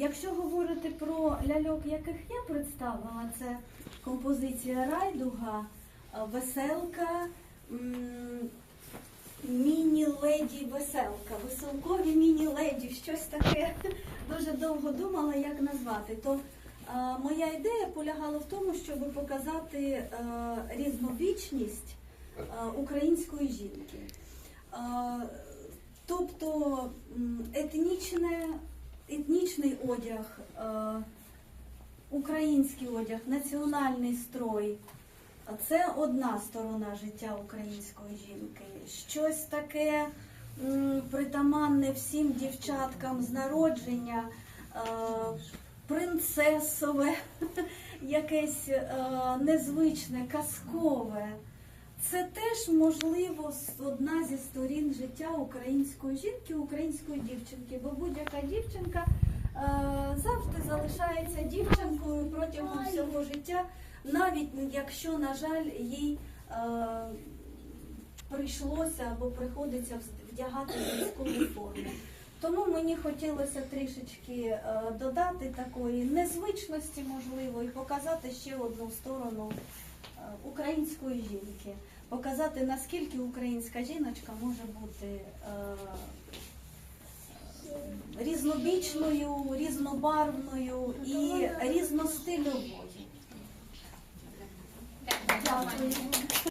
Якщо говорити про ляльок, яких я представила, це композиція Райдуга, е, веселка, міні-леді веселка, веселкові міні-леді, щось таке. Дуже довго думала, як назвати. То е, моя ідея полягала в тому, щоб показати е, різнобічність е, української жінки. Тобто етнічне, етнічний одяг, е, український одяг, національний строй. Це одна сторона життя української жінки. Щось таке притаманне всім дівчаткам з народження, е, принцесове, якесь е, незвичне, казкове. Це теж можливо одна зі сторін життя української жінки, української дівчинки, бо будь-яка дівчинка е, завжди залишається дівчинкою протягом всього життя, навіть якщо, на жаль, їй е, прийшлося або приходиться вдягати військову форму. Тому мені хотілося трішечки е, додати такої незвичності, можливо, і показати ще одну сторону е, української жінки, показати наскільки українська жіночка може бути е, різнобічною, різнобарвною і різностильовою. Дякую.